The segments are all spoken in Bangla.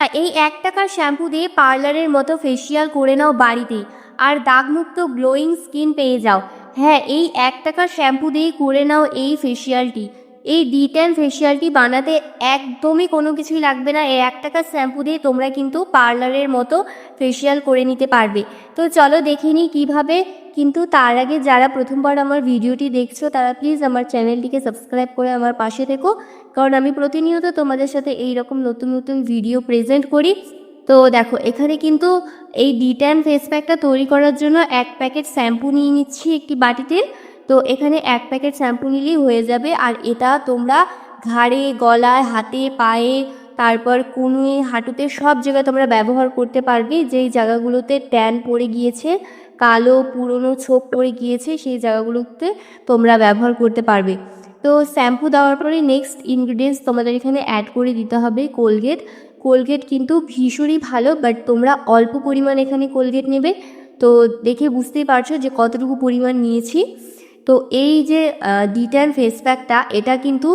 এই এক টাকার শ্যাম্পু দিয়ে পার্লারের মতো ফেসিয়াল করে নাও বাড়িতেই আর দাগমুক্ত গ্লোয়িং স্কিন পেয়ে যাও। হ্যাঁ এই এক টাকার শ্যাম্পু দিয়েই করে নাও এই ফেসিয়ালটি এই ডি টেন ফেসিয়ালটি বানাতে একদমই কোনো কিছুই লাগবে না। এই এক টাকার শ্যাম্পু দিয়ে তোমরা কিন্তু পার্লারের মতো ফেসিয়াল করে নিতে পারবে। তো চলো দেখে নিই কীভাবে কিন্তু তার আগে যারা প্রথমবার আমার ভিডিওটি দেখছ, তারা প্লিজ আমার চ্যানেলটিকে সাবস্ক্রাইব করে আমার পাশে থেকো। কারণ আমি প্রতিনিয়ত তোমাদের সাথে এই রকম নতুন নতুন ভিডিও প্রেজেন্ট করি। তো দেখো, এখানে কিন্তু এই ডি ট্যান ফেস প্যাকটা তৈরি করার জন্য এক প্যাকেট শ্যাম্পু নিয়ে নিচ্ছি একটি বাটিতে। তো এখানে এক প্যাকেট শ্যাম্পু নিলেই হয়ে যাবে। আর এটা তোমরা ঘাড়ে, গলায়, হাতে, পায়ে তারপর কুনুয়ে হাঁটুতে সব জায়গায় তোমরা ব্যবহার করতে পারবে। যেই জায়গাগুলোতে ট্যান পড়ে গিয়েছে, কালো পুরনো ছোপ পড়ে গিয়েছে, সেই জায়গাগুলোতে তোমরা ব্যবহার করতে পারবে। তো শ্যাম্পু দেওয়ার পরে নেক্সট ইনগ্রিডিয়েন্টস তোমাদের এখানে অ্যাড করে দিতে হবে কোলগেট কোলগেট কিন্তু ভীষণই ভালো বাট তোমরা অল্প পরিমাণ এখানে কোলগেট নেবে। তো দেখে বুঝতেই পারছ যে কতটুকু পরিমাণ নিয়েছি। তো এই যে ডিট্যান ফেস প্যাকটা এটা কিন্তু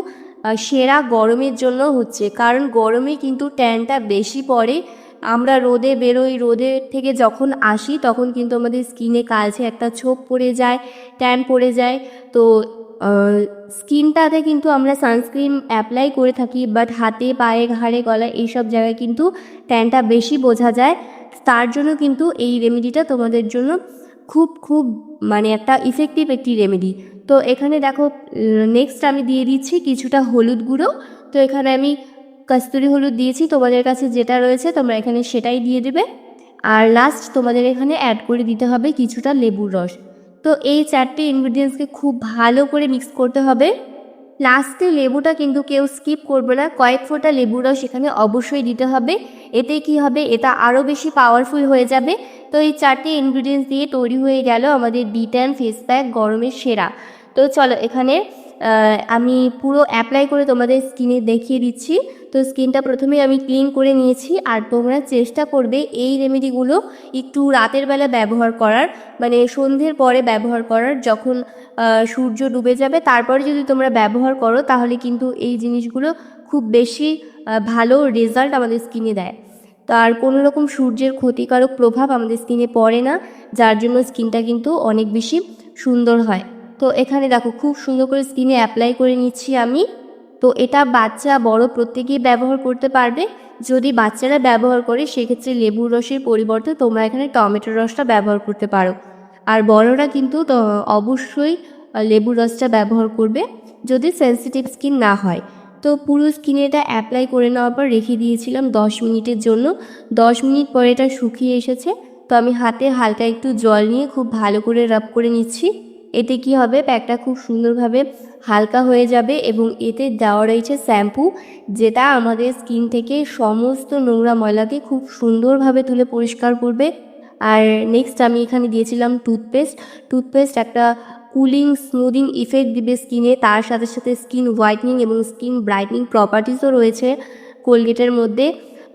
সেরা গরমের জন্য হচ্ছে। কারণ গরমে কিন্তু ট্যানটা বেশি পড়ে। আমরা রোদে বেরোই, রোদে থেকে যখন আসি তখন কিন্তু আমাদের স্কিনে কালছে একটা ছোপ পড়ে যায় ট্যান পড়ে যায়। তো স্কিনটাতে কিন্তু আমরা সানস্ক্রিন অ্যাপ্লাই করে থাকি বাট হাতে, পায়ে, ঘাড়ে, গলায় এইসব জায়গায় কিন্তু ট্যানটা বেশি বোঝা যায়। তার জন্য কিন্তু এই রেমেডিটা তোমাদের জন্য খুব খুব মানে একটা ইফেক্টিভ একটি রেমেডি তো এখানে দেখো নেক্সট আমি দিয়ে দিচ্ছি কিছুটা হলুদ গুঁড়ো। তো এখানে আমি কস্তুরি হলুদ দিয়েছি, তোমাদের কাছে যেটা রয়েছে তোমরা এখানে সেটাই দিয়ে দেবে। আর লাস্ট তোমাদের এখানে অ্যাড করে দিতে হবে কিছুটা লেবুর রস। তো এই চারটে ইনগ্রিডিয়েন্টসকে খুব ভালো করে মিক্স করতে হবে। লাস্টে লেবুটা কিন্তু কেউ স্কিপ করবে না, কয়েক ফোঁটা লেবুটাও সেখানে অবশ্যই দিতে হবে। এতে কি হবে? এটা আরও বেশি পাওয়ারফুল হয়ে যাবে। তো এই চারটে ইনগ্রিডিয়েন্টস দিয়ে তৈরি হয়ে গেল আমাদের ডিট্যান ফেস প্যাক গরমের সেরা। তো চলো এখানে আমি পুরো অ্যাপ্লাই করে তোমাদের স্কিনে দেখিয়ে দিচ্ছি। তো স্কিনটা প্রথমে আমি ক্লিন করে নিয়েছি আর তোমরা চেষ্টা করবে এই রেমেডিগুলো একটু রাতের বেলা ব্যবহার করার মানে সন্ধ্যের পরে ব্যবহার করার, যখন সূর্য ডুবে যাবে। তারপরে যদি তোমরা ব্যবহার করো, তাহলে কিন্তু এই জিনিসগুলো খুব বেশি ভালো রেজাল্ট আমাদের স্কিনে দেয়। তার কোনো রকম সূর্যের ক্ষতিকারক প্রভাব আমাদের স্কিনে পড়ে না, যার জন্য স্কিনটা কিন্তু অনেক বেশি সুন্দর হয়। তো এখানে দেখো খুব সুন্দর করে স্কিনে অ্যাপ্লাই করে নিচ্ছি আমি। তো এটা বাচ্চা, বড় প্রত্যেকেই ব্যবহার করতে পারবে। যদি বাচ্চারা ব্যবহার করে, সেক্ষেত্রে লেবুর রসের পরিবর্তে তোমরা এখানে টমেটোর রসটা ব্যবহার করতে পারো। আর বড়রা কিন্তু অবশ্যই লেবুর রসটা ব্যবহার করবে যদি সেন্সিটিভ স্কিন না হয়। তো পুরো স্কিনে এটা অ্যাপ্লাই করে নেওয়ার পর রেখে দিয়েছিলাম দশ মিনিটের জন্য। দশ মিনিট পরে এটা শুকিয়ে এসেছে। তো আমি হাতে হালকা একটু জল নিয়ে খুব ভালো করে রাব করে নিচ্ছি। এতে কি হবে? প্যাকটা খুব সুন্দরভাবে হালকা হয়ে যাবে এবং এতে দেওয়া রয়েছে শ্যাম্পু, যেটা আমাদের স্কিন থেকে সমস্ত নোংরা ময়লাকে খুব সুন্দরভাবে তুলে পরিষ্কার করবে। আর নেক্সট আমি এখানে দিয়েছিলাম টুথপেস্ট টুথপেস্ট একটা কুলিং স্মুদিং ইফেক্ট দিবে স্কিনে তার সাথে সাথে স্কিন হোয়াইটনিং এবং স্কিন ব্রাইটনিং প্রপার্টিসও রয়েছে কোলগেটের মধ্যে।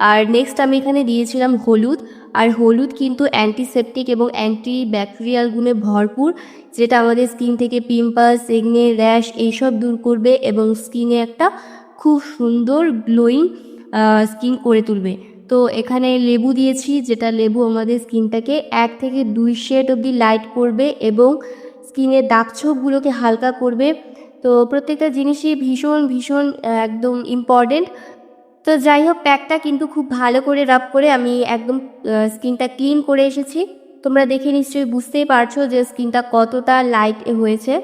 আর নেক্সট আমি এখানে দিয়েছিলাম হলুদ। আর হলুদ কিন্তু অ্যান্টিসেপটিক এবং অ্যান্টি ব্যাকটেরিয়াল গুণে ভরপুর, যেটা আমাদের স্কিন থেকে পিম্পলস একনে র্যাশ এইসব দূর করবে এবং স্কিনে একটা খুব সুন্দর গ্লোয়িং স্কিন করে তুলবে। তো এখানে লেবু দিয়েছি, যেটা লেবু আমাদের স্কিনটাকে এক থেকে দুই শেড অবধি লাইট করবে এবং স্কিনের দাগ ছোপগুলোকে হালকা করবে। তো প্রত্যেকটা জিনিসই ভীষণ ভীষণ একদম ইম্পর্টেন্ট তো যাই হোক, প্যাকটা কিন্তু খুব ভালো করে রাব করে আমি একদম স্কিনটা ক্লিন করে এসেছি। তোমরা দেখে নিশ্চয়ই বুঝতেই পারছ যে স্কিনটা কতটা লাইট হয়েছে।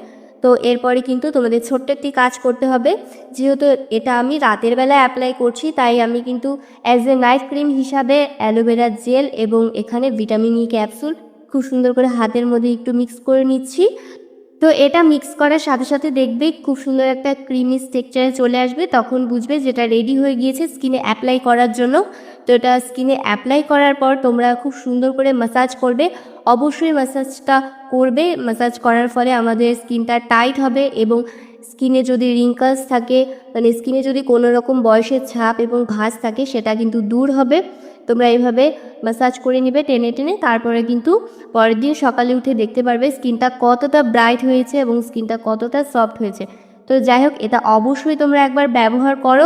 তো এরপরে কিন্তু তোমাদের ছোট্ট একটি কাজ করতে হবে। যেহেতু এটা আমি রাতের বেলা অ্যাপ্লাই করছি, তাই আমি কিন্তু অ্যাজ এ নাইট ক্রিম হিসাবে অ্যালোভেরা জেল এবং এখানে ভিটামিন ই ক্যাপসুল খুব সুন্দর করে হাতের মধ্যে একটু মিক্স করে নিচ্ছি। তো এটা মিক্স করার সাথে সাথে দেখবে খুব সুন্দর একটা ক্রিমি স্টেকচারে চলে আসবে। তখন বুঝবে যেটা রেডি হয়ে গিয়েছে স্কিনে অ্যাপ্লাই করার জন্য। তো এটা স্কিনে অ্যাপ্লাই করার পর তোমরা খুব সুন্দর করে মাসাজ করবে। অবশ্যই মাসাজটা করবে। মাসাজ করার ফলে আমাদের স্কিনটা টাইট হবে এবং স্কিনে যদি রিঙ্কলস থাকে মানে স্কিনে যদি কোনো রকম বয়সের ছাপ এবং ঘাস থাকে, সেটা কিন্তু দূর হবে। তোমরা এইভাবে ম্যাসাজ করে নিবে টেনে টেনে, তারপরে কিন্তু পরের দিন সকালে উঠে দেখতে পারবে স্কিনটা কতটা ব্রাইট হয়েছে এবং স্কিনটা কতটা সফট হয়েছে। তো যাই হোক, এটা অবশ্যই তোমরা একবার ব্যবহার করো।